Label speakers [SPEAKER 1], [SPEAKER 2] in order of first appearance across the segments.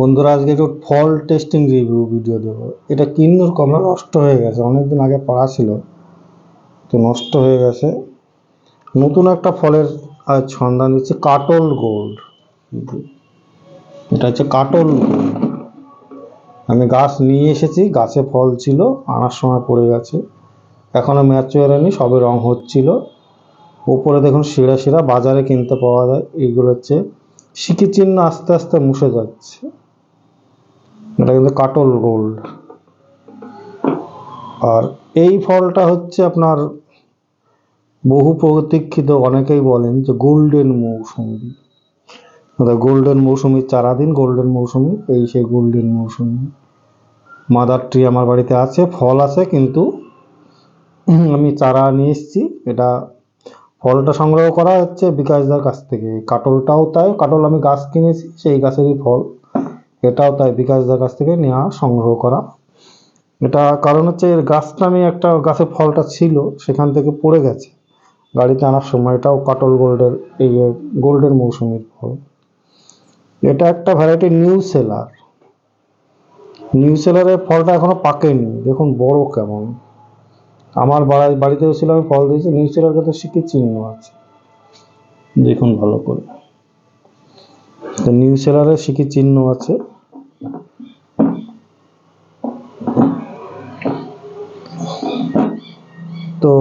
[SPEAKER 1] বন্ধুরা, আজকে একটু ফল টেস্টিং রিভিউ ভিডিও দেবো। এটা কিন্নুর কমলা নষ্ট হয়ে গেছে। অনেকদিন আগে পড়া ছিল, তো নষ্ট হয়ে গেছে। নতুন একটা ফলের সন্ধান দিচ্ছে, কাটল গোল্ড এটা হচ্ছে কাটল গোল্ড আমি গাছ নিয়ে এসেছি, গাছে ফল ছিল, আনার সময় পড়ে গেছে। এখনও ম্যাচিওর হয়নি, সবে রং হচ্ছিল। উপরে দেখুন, শিরা শিরা, বাজারে কিনতে পাওয়া যায়। এইগুলো হচ্ছে সিকি চিহ্ন আস্তে আস্তে মুছে যাচ্ছে। এটা কিন্তু কাটল গোল্ড। আর এই ফলটা হচ্ছে আপনার বহু প্রতীক্ষিত, অনেকেই বলেন যে গোল্ডেন মৌসুমি। গোল্ডেন মৌসুমির চারা দিন গোল্ডেন মৌসুমি, এই সেই গোল্ডেন মৌসুমি। মাদার ট্রি আমার বাড়িতে আছে, ফল আছে, কিন্তু আমি চারা নিয়ে এসেছি। এটা ফলটা সংগ্রহ করা হচ্ছে বিকাশদার কাছ থেকে। কাটলটাও তাই, কাটল আমি গাছ কিনেছি, সেই গাছেরই ফল। এটাও তাই বিকাশদার কাছ থেকে নেওয়া, সংগ্রহ করা। এটা কারণ হচ্ছে এর গাছটা আমি একটা গাছের ফলটা ছিল, সেখান থেকে পড়ে গেছে। গাড়িতে আনার সময় এটাও কাটল গোল্ডের, এই গোল্ডেন মৌসুমির ফল। এটা একটা ভ্যারাইটি নিউ সেলার নিউ সেলারের ফলটা এখনও পাকেনি। দেখুন বড় কেমন। আমার বাড়ি, বাড়িতেও ছিল, আমি ফল দিয়েছি। নিউ সেলার কিন্তু শিখে চিহ্ন আছে? দেখুন ভালো করে। তো নিউ সেলারের শিখি চিহ্ন আছে? তো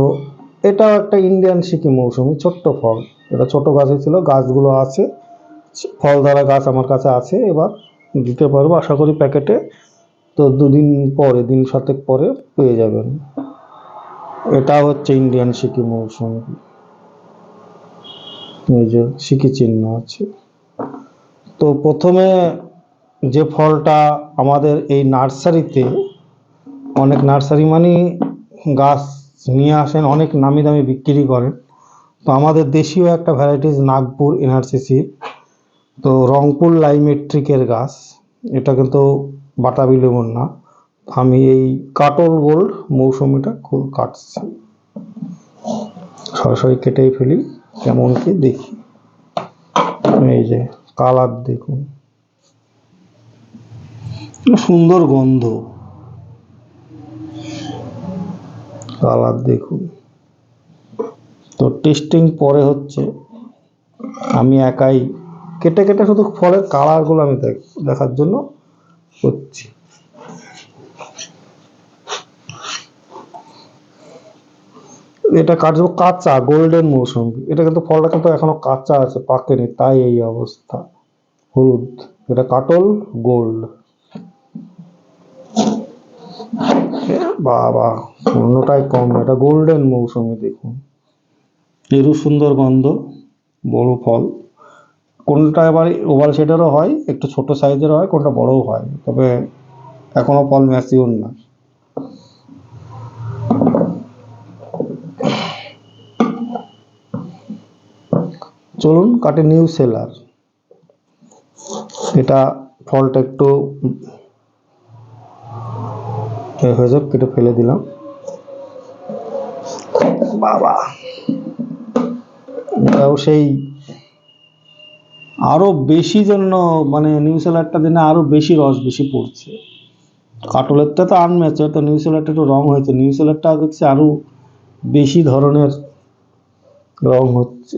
[SPEAKER 1] এটাও একটা ইন্ডিয়ান সিকি মৌসুমি ছোট্ট ফল। এটা ছোট গাছে ছিল, গাছগুলো আছে ফল দ্বারা গাছ আমার কাছে আছে, এবার দিতে পারব। আশা করি প্যাকেটে তো দুদিন পরে, দিন সাতেক পরে পেয়ে যাবেন। এটা হচ্ছে ইন্ডিয়ান সিকি মৌসুমি। এই যে সিকি চিহ্ন আছে। তো প্রথমে যে ফলটা আমাদের এই নার্সারিতে, অনেক নার্সারি মানে গাছ নিয়ে আসেন, অনেক নামি দামি বিক্রি করেন। তো আমাদের দেশীয় একটা ভ্যারাইটিস নাগপুর এনআরসিসির তো রংপুর লাইমেট্রিকের গাছ। এটা কিন্তু বাটাবি লেবুর না আমি এই কাটল গোল্ড মৌসুমিটা খুব কাটছি। সরাসরি কেটেই ফেলি, কেমন কি দেখি। এই যে কালার দেখুন। সুন্দর গন্ধ। কালার দেখুন। তো টেস্টিং পরে হচ্ছে, আমি একাই কেটে কেটে শুধু ফলের কালারগুলো আমি দেখ- দেখার জন্য করছি। এটা কাটবো কাঁচা গোল্ডেন মৌসুমি। এটা কিন্তু ফলটা কিন্তু এখনও কাঁচা আছে, পাকেনি, তাই এই অবস্থা। হলুদ। এটা কাটল গোল্ড বাবা অন্যটাই কম এটা গোল্ডেন মৌসুমি দেখুন। এরও সুন্দর গন্ধ, বড় ফল। কোনটা এবার ওভাল শেডেরও হয়, একটু ছোট সাইজের হয়, কোনটা বড়ও হয় তবে এখনও ফল ম্যাচিওর না। চলুন, কাটে নিউ সেলার এটা ফলটা একটু হয়ে যাক কেটে ফেলে দিলাম। বাবা। এটাও সেই আরও বেশি জন্য মানে নিউ সেলারটা দিনে আরও বেশি রস বেশি পড়ছে। কাটলেরটা তো আনম্যাচের তো নিউ সেলারটা একটু রং হয়েছে। নিউ সেলারটা দেখছি আরও বেশি ধরনের রং হচ্ছে।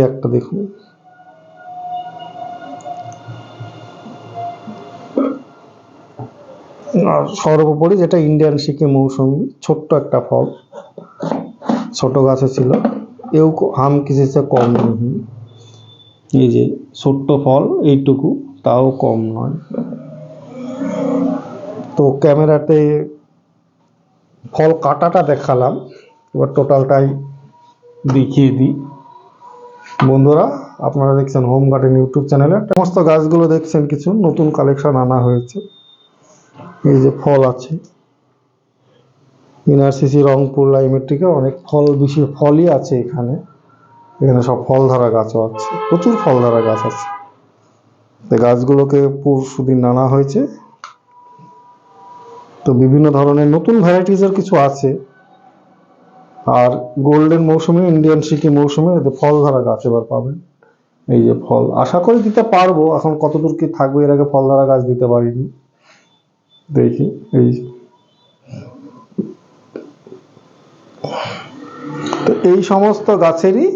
[SPEAKER 1] এই একটা দেখুন। আর সর্বোপরি যেটা ইন্ডিয়ান সিকি মৌসুমি ছোট্ট একটা ফল। ছোট গাছে ছিল। এও ক- হাম কিসিসে কম नहीं এই যে ছোট্ট ফল এইটুকু তাও কম নয়। তো ক্যামেরাতে ফল কাটাটা দেখালাম। এবার টোটালটাই দেখিয়ে দিই। বন্ধুরা, আপনারা দেখছেন হোম গার্ডেন ইউটিউব চ্যানেলে। সমস্ত গাছগুলো দেখছেন, কিছু নতুন কালেকশন আনা হয়েছে। এই যে ফল আছে। ইনারসিসি রংপুর লাইমেট্রিকে অনেক ফল বেশি ফলই আছে এখানে। এখানে সব ফল ধরা গাছও আছে। প্রচুর ফল ধরা গাছ আছে। তো গাছগুলোকে পরশু দিন আনা হয়েছে। তো বিভিন্ন ধরনের নতুন ভ্যারাইটিসের কিছু আছে। আর গোল্ডেন মৌসুমে ইন্ডিয়ান সিকি মৌসুমে এতে ফল ধরা গাছ এবার পাবেন। এই যে ফল, আশা করি দিতে পারব, এখন কতদূর কি থাকবে এর আগে ফল ধরা গাছ দিতে পারিনি। দেখি, এই তো এই সমস্ত গাছেরই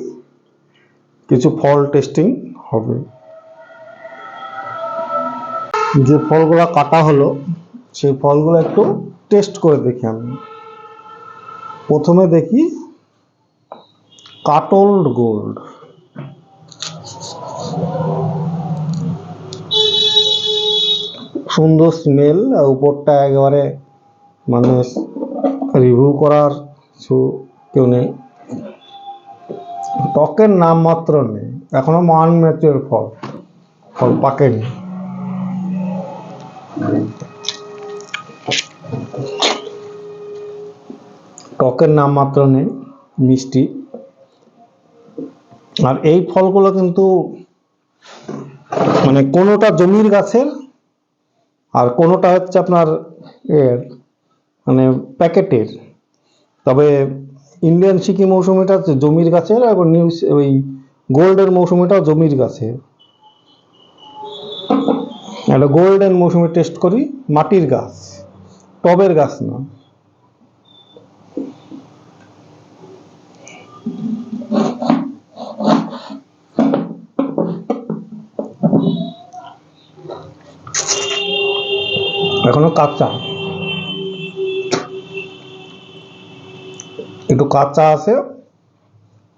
[SPEAKER 1] কিছু ফল টেস্টিং হবে। যে ফলগুলো কাটা হলো, সেই ফলগুলো একটু টেস্ট করে দেখি আমি। প্রথমে দেখি কাটল্ড গোল্ড। সুন্দর স্মেল আর উপরটা একেবারে মানে রিভিউ করার কিছু কেউ নেই। টকের নাম মাত্র নেই। এখনও মান ম্যাচের ফল। ফল পাকেনি। টকের নাম মাত্র নেই, মিষ্টি। আর এই ফলগুলো কিন্তু মানে কোনোটা জমির গাছের আর কোনোটা হচ্ছে আপনার এর মানে প্যাকেটের। তবে ইন্ডিয়ান সিকি মৌসুমিটা জমির গাছের এবং নিউ ওই গোল্ডের মৌসুমিটাও জমির গাছের। একটা গোল্ডেন মৌসুমি টেস্ট করি, মাটির গাছ, টবের গাছ না। এখনও কাঁচা। একটু কাঁচা আছে,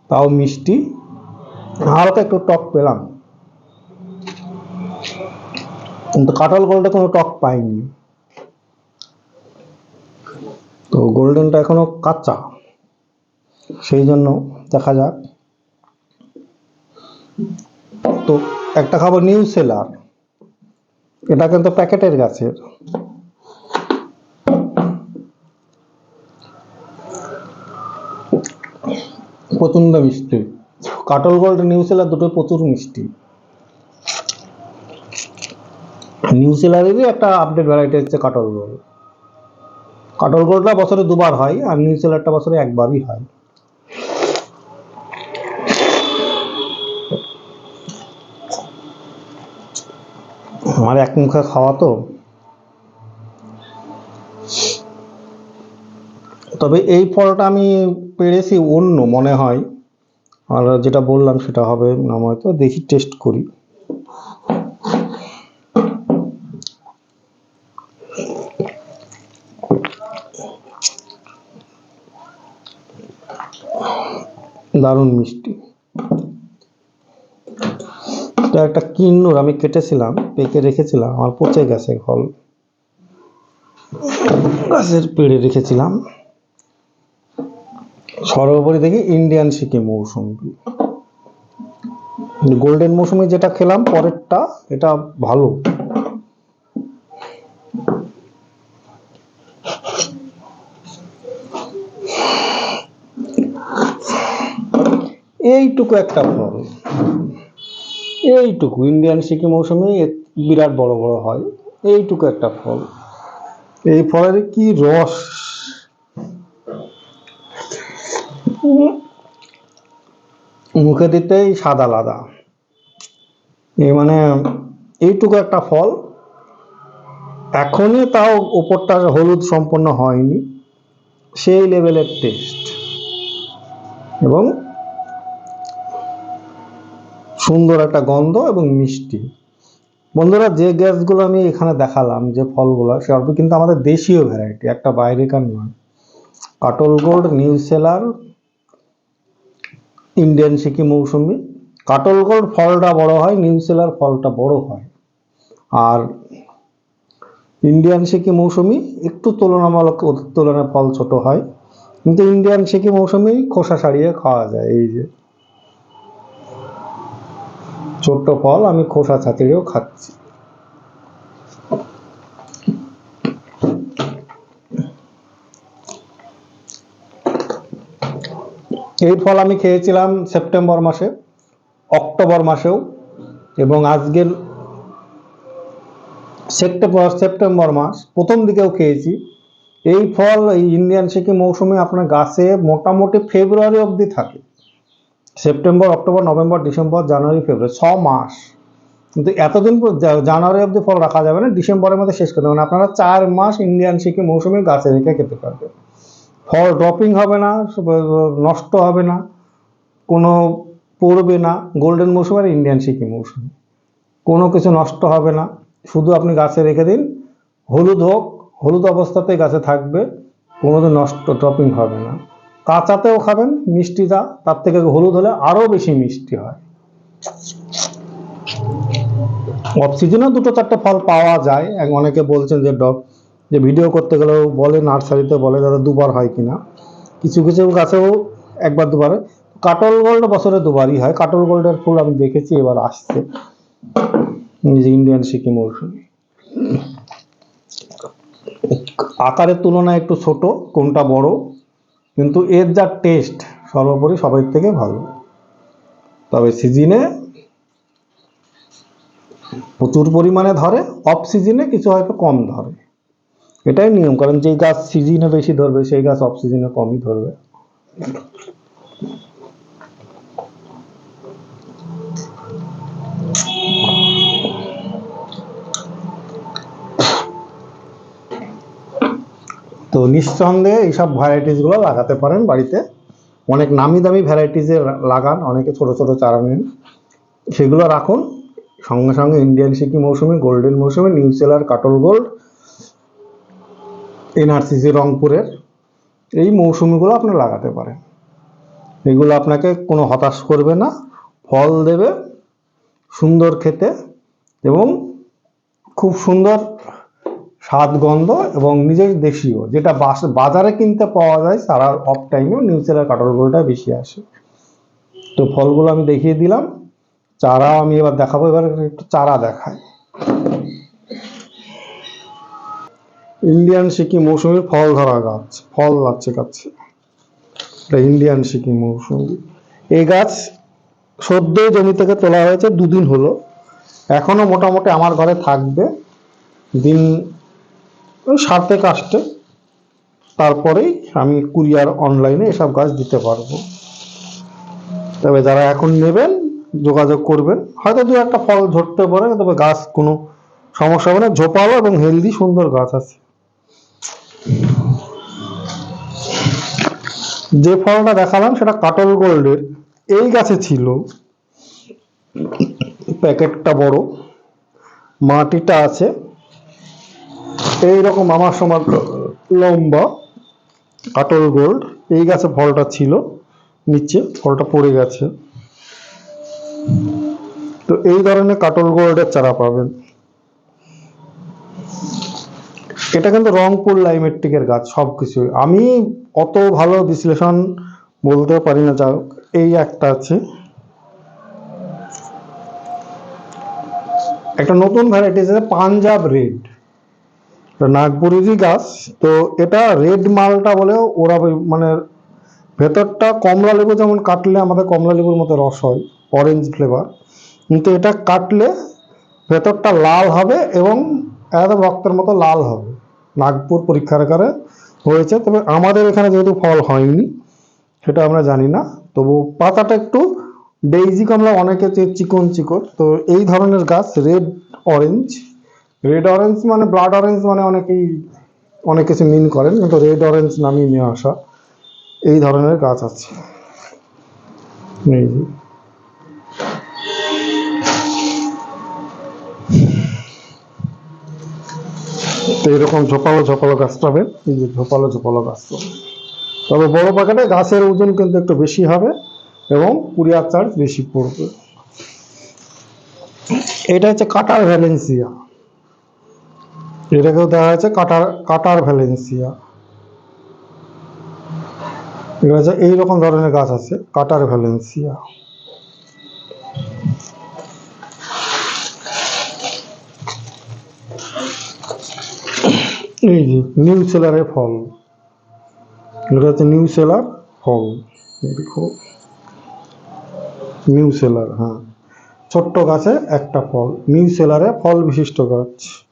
[SPEAKER 1] তাও মিষ্টি। হালকা একটু টক পেলাম। কিন্তু কাঁঠাল গোলটা কোনো টক পাইনি। তো গোল্ডেনটা এখনও কাঁচা। সেই জন্য দেখা যাক। তো একটা খাবার নিউ সেলার এটা কিন্তু প্যাকেটের গাছের। প্রচণ্ড মিষ্টি। কাটল গোল্ড নিউ সেলার দুটো প্রচুর মিষ্টি। নিউ সেলারেরই একটা আপডেট ভ্যারাইটি হচ্ছে কাটল গোল্ড। কাটল গোল্ডটা বছরে দুবার হয় আর নিউ সেলারটা বছরে একবারই হয়। আমার এক মুখে খাওয়া তো। তবে এই ফলটা আমি পেরেছি অন্য, মনে হয়। আর যেটা বললাম সেটা হবে নাম হয়তো দেখি টেস্ট করি। দারুণ মিষ্টি। এটা একটা কিন্নুর আমি কেটেছিলাম, পেকে রেখেছিলাম, আমার পচে গেছে ফল গাছের পেড়ে রেখেছিলাম। সর্বোপরি দেখি ইন্ডিয়ান সিকিম মৌসুমি। গোল্ডেন মৌসুমি যেটা খেলাম, পরেরটা, এটা ভালো। এইটুকু একটা ফল। এইটুকু। ইন্ডিয়ান সিকিম মৌসুমে বিরাট বড় বড় হয়। এইটুকু একটা ফল। এই ফলের কি রস? মুখে দিতেই সাদা লাদা। এই মানে এইটুকু একটা ফল। এখনই তাও ওপরটা হলুদ সম্পন্ন হয়নি। সেই লেভেলের টেস্ট এবং সুন্দর একটা গন্ধ এবং মিষ্টি। বন্ধুরা, যে গ্যাসগুলো আমি এখানে দেখালাম, যে ফলগুলো সবই কিন্তু আমাদের দেশীয় ভ্যারাইটি একটা বাইরেকার নয়। কাটল গোল্ড, নিউ সেলার, ইন্ডিয়ান সিকি মৌসুমি। কাটল গোল্ড ফলটা বড় হয়, নিউ সেলার ফলটা বড় হয়। আর ইন্ডিয়ান সিকি মৌসুমি একটু তুলনামূলক তুলনায় ফল ছোট হয়। কিন্তু ইন্ডিয়ান সিকি মৌসুমি খোসা সারিয়ে খাওয়া যায়, এই যে। ছোট্ট ফল আমি খোসা ছাড়িয়েও খাচ্ছি। এই ফল আমি খেয়েছিলাম সেপ্টেম্বর মাসে, অক্টোবর মাসেও, এবং আজকের সেপ্টেম্বর সেপ্টেম্বর মাস প্রথম দিকেও খেয়েছি। এই ফল এই ইন্ডিয়ান সিকিম মৌসুমে আপনার গাছে মোটামুটি ফেব্রুয়ারি অবধি থাকে। September, October, November, December, January, February, ছ মাস। কিন্তু এতদিন জানুয়ারি অবধি ফল রাখা যাবে না, ডিসেম্বরের মধ্যে শেষ করতে হবে আপনারা চার মাস ইন্ডিয়ান সিকিম মৌসুমে গাছে রেখে খেতে পারবেন। ফল ড্রপিং হবে না নষ্ট হবে না, কোনো পড়বে না গোল্ডেন মৌসুম আর ইন্ডিয়ান সিকিম মৌসুম। কোনো কিছু নষ্ট হবে না। শুধু আপনি গাছে রেখে দিন, হলুদ হোক, হলুদ অবস্থাতে গাছে থাকবে, কোনোদিন নষ্ট ড্রপিং হবে না। কাঁচাতেও খাবেন, মিষ্টিটা তার থেকে হলুদ হলে আরও বেশি মিষ্টি হয়। অফ সিজনেও দুটো চারটে ফল পাওয়া যায়। অনেকে বলছেন যে ডব যে ভিডিও করতে গেলেও বলে, নার্সারিতে বলে, দাদা দুবার হয় কিনা? কিছু কিছু গাছেও একবার দুবারে কাটল গোল্ড বছরে দুবারই হয়। কাটল গোল্ডের ফুল আমি দেখেছি, এবার আসছে। ইন্ডিয়ান সিকিম মৌসুমি। আকারের তুলনায় একটু ছোট, কোনটা বড়? কিন্তু এর যা টেস্ট সর্বোপরি সবাই থেকে ভালো। তবে সিজনে প্রচুর পরিমাণে ধরে অফ সিজনে কিছু হয়তো কম ধরে। এটাই নিয়ম, কারণ যেই গাছ সিজনে বেশি ধরবে, সেই গাছ অফ সিজনে কমই ধরবে। তো নিঃসন্দেহে এইসব ভ্যারাইটিসগুলো লাগাতে পারেন বাড়িতে। অনেক নামি দামি ভ্যারাইটিসের লাগান, অনেকে ছোট ছোট চারা নেন। সেগুলো রাখুন। সঙ্গে সঙ্গে ইন্ডিয়ান সিকি মৌসুমি গোল্ডেন মৌসুমি নিউ সেলার কাটল গোল্ড এনআরসিসি রংপুরের এই মৌসুমিগুলো আপনি লাগাতে পারেন। এগুলো আপনাকে কোনো হতাশ করবে না। ফল দেবে, সুন্দর খেতে এবং খুব সুন্দর স্বাদ গন্ধ এবং নিজের দেশীয়, যেটা বাজারে কিনতে পাওয়া যায়, সারা অফ টাইমেও নিউ সেলার কাটল গোল্ডটা বেশি আসে। তো ফলগুলো আমি দেখিয়ে দিলাম। চারা আমি এবার দেখাবো, এবার একটু চারা দেখাই। ইন্ডিয়ান সিকি মৌসুমি ফল ধরা গাছ, ফল লাগছে গাছে। এটা ইন্ডিয়ান সিকি মৌসুমি। এই গাছ সদ্য জমি থেকে তোলা হয়েছে, দুদিন হলো। এখনও মোটামুটি আমার ঘরে থাকবে। দিন ওই সাতেক আসতে তারপরেই আমি কুরিয়ার অনলাইনে এসব গাছ দিতে পারব। তবে যারা এখন নেবেন, যোগাযোগ করবেন, হয়তো দু একটা ফল ধরতে পারে তবে গাছ কোনো সমস্যা হবে না। ঝোপালো এবং হেলদি সুন্দর গাছ আছে। যে ফলটা দেখালাম সেটা কাটল গোল্ডের। এই গাছে ছিল। প্যাকেটটা বড়। মাটিটা আছে। এইরকম আমার সমান লম্বা, কাটল গোল্ড। এই গাছে ফলটা ছিল, নিচে ফলটা পড়ে গেছে। তো এই ধরনের কাটল গোল্ডের চারা পাবেন। এটা কিন্তু রংপুর লাইমেট্রিকের গাছ সব কিছু আমি অত ভালো বিশ্লেষণ বলতে পারি না যা এই একটা আছে। একটা নতুন ভ্যারাইটি আছে, পাঞ্জাব রেড। নাগপুরেরই গাছ তো এটা রেড মালটা বলে ওরা মানে ভেতরটা কমলা লেবু যেমন কাটলে আমাদের কমলা লেবুর মতো রস হয় অরেঞ্জ ফ্লেভার কিন্তু এটা কাটলে ভেতরটা লাল হবে এবং একদম রক্তের মতো লাল হবে। নাগপুর পরীক্ষার আকারে হয়েছে, তবে আমাদের এখানে যেহেতু ফল হয়নি, সেটা আমরা জানি না। তবু পাতাটা একটু ডেইজি কমলা, অনেকে চিকন চিকন তো এই ধরনের গাছ রেড অরেঞ্জ রেড অরেঞ্জ মানে ব্লাড অরেঞ্জ মানে অনেকেই অনেক কিছু মিন করেন, কিন্তু রেড অরেঞ্জ নামিয়ে নিয়ে আসা এই ধরনের গাছ আছে। এই যে। তো এরকম ঝোপালো ঝোপালো গাছ পাবেন এই যে ঝোপালো ঝোপালো গাছ। তবে বড় প্যাকেটে গাছের ওজন কিন্তু একটু বেশি হবে এবং কুরিয়ার চার্জ বেশি পড়বে। এটা হচ্ছে কাটার ভ্যালেন্সিয়া। এটাকেও দেওয়া হয়েছে কাটার কাটার ভ্যালেন্সিয়া। এটা হচ্ছে এইরকম ধরনের গাছ আছে, কাটার ভ্যালেন্সিয়া। এই যে নিউ সেলারের ফল। এটা হচ্ছে নিউ সেলার ফল। দেখো। নিউ সেলার হ্যাঁ। ছোট্ট গাছে একটা ফল, নিউ সেলারে ফল বিশিষ্ট গাছ।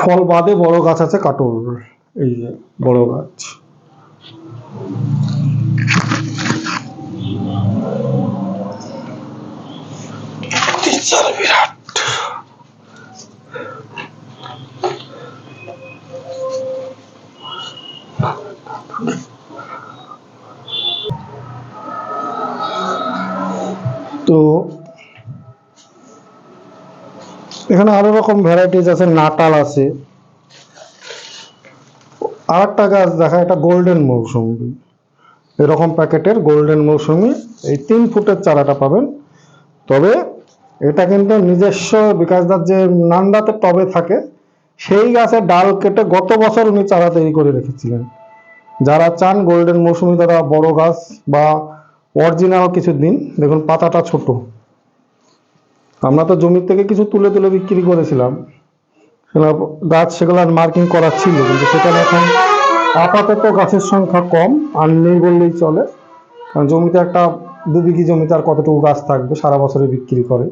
[SPEAKER 1] ফল বাদে বড় গাছ আছে কাটল এই যে বড় গাছ। তো এখানে আরও রকম ভ্যারাইটিস আছে, নাটাল আছে। আর একটা গাছ দেখা, এটা গোল্ডেন মৌসুমি। এরকম প্যাকেটের গোল্ডেন মৌসুমি, এই তিন ফুটের চারাটা পাবেন। তবে এটা কিন্তু নিজস্ব বিকাশদার যে নান্দাতে টবে থাকে, সেই গাছের ডাল কেটে গত বছর উনি চারা তৈরি করে রেখেছিলেন। যারা চান গোল্ডেন মৌসুমি, তারা বড় গাছ বা অরিজিনাল কিছু দিন। দেখুন, পাতাটা ছোট। আমরা তো জমির থেকে কিছু তুলে তুলে বিক্রি করেছিলাম। গাছ, সেগুলো মার্কিং করা ছিল, কিন্তু সেখানে এখন আপাতত গাছের সংখ্যা কম, আর নেই বললেই চলে। কারণ জমিতে একটা দু বিঘি জমিতে আর কতটুকু গাছ থাকবে, সারা বছরে বিক্রি করে।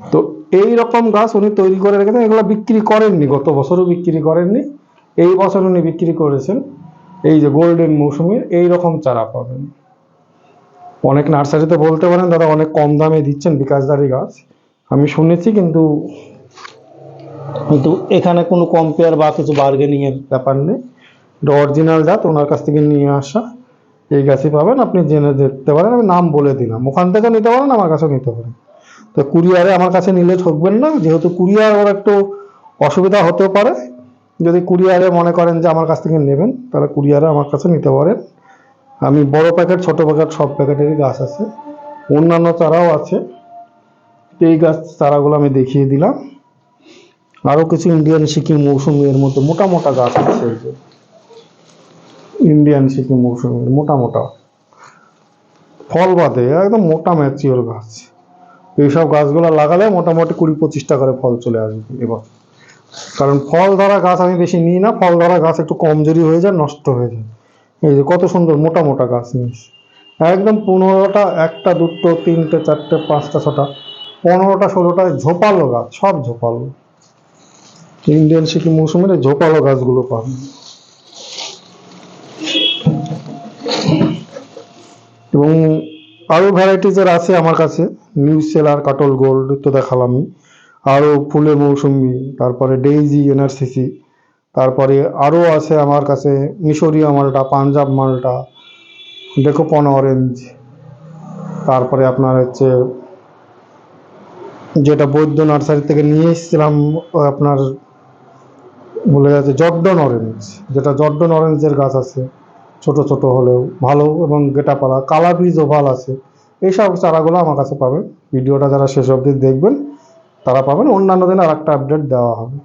[SPEAKER 1] তো এই রকম গাছ উনি তৈরি করে রেখেছেন, এগুলো বিক্রি করেননি, গত বছরও বিক্রি করেননি, এই বছর উনি বিক্রি করেছেন। এই যে গোল্ডেন মৌসুমির এই রকম চারা পাবেন। অনেক নার্সারিতে বলতে পারেন, দাদা অনেক কম দামে দিচ্ছেন বিকাশদারি গাছ। আমি শুনেছি কিন্তু কিন্তু এখানে কোনো কম্পেয়ার বা কিছু বার্গেনিং এর ব্যাপার নেই। এটা অরিজিনাল জাত, ওনার কাছ থেকে নিয়ে আসা। এই গাছই পাবেন, আপনি জেনে দেখতে পারেন, আমি নাম বলে দিলাম। ওখান থেকে নিতে পারেন, আমার কাছেও নিতে পারেন। তো কুরিয়ারে আমার কাছে নিলে ঠকবেন না, যেহেতু কুরিয়ার ওর একটু অসুবিধা হতে পারে। যদি কুরিয়ারে মনে করেন যে আমার কাছ থেকে নেবেন, তাহলে কুরিয়ারে আমার কাছে নিতে পারেন। আমি বড় প্যাকেট ছোট প্যাকেট সব প্যাকেটেরই গাছ আছে। অন্যান্য চারাও আছে। তো এই গাছ চারাগুলো আমি দেখিয়ে দিলাম। আরও কিছু ইন্ডিয়ান সিকিম মৌসুমি এর মধ্যে মোটা মোটা গাছ আছে এই যে। ইন্ডিয়ান সিকিম মৌসুমি, মোটা মোটা। ফল বাদে, একদম মোটা ম্যাচিওর গাছ। এইসব গাছগুলো লাগালে মোটামুটি কুড়ি পঁচিশটা করে ফল চলে আসবে এবার। কারণ ফল ধরা গাছ আমি বেশি নিই না, ফল ধরা গাছ একটু কমজোরি হয়ে যায়, নষ্ট হয়ে যায়। এই যে কত সুন্দর মোটা মোটা গাছ নিস একদম পনেরোটা, একটা, দুটো, তিনটে, চারটে, পাঁচটা, ছটা পনেরোটা, ষোলোটা ঝোপালো গাছ, সব ঝোপালো। ইন্ডিয়ান সিকিম মৌসুমের ঝোপালো গাছগুলো পাবেন এবং আরও ভ্যারাইটিজের আছে আমার কাছে। নিউ সেলার কাটল গোল্ড তো দেখালাম। আরও ফুলের মৌসুমি, তারপরে ডেইজি এনআরসিসি তারপরে আরও আছে আমার কাছে মিশরীয় মালটা পাঞ্জাব মালটা ডেকোপন অরেঞ্জ তারপরে আপনার হচ্ছে যেটা বৈদ্য নার্সারি থেকে নিয়ে এসেছিলাম আপনার বলে যাচ্ছে জর্ডন অরেঞ্জ যেটা জর্ডন অরেঞ্জের গাছ আছে, ছোট ছোট হলেও ভালো এবং গেটাপালা কালা বীজ ওভাল আছে, এইসব চারাগুলো আমার কাছে পাবে ভিডিওটা যারা শেষ অবধি দেখবেন, তারা পাবেন। অন্যান্য দিন আর একটা আপডেট দেওয়া হবে।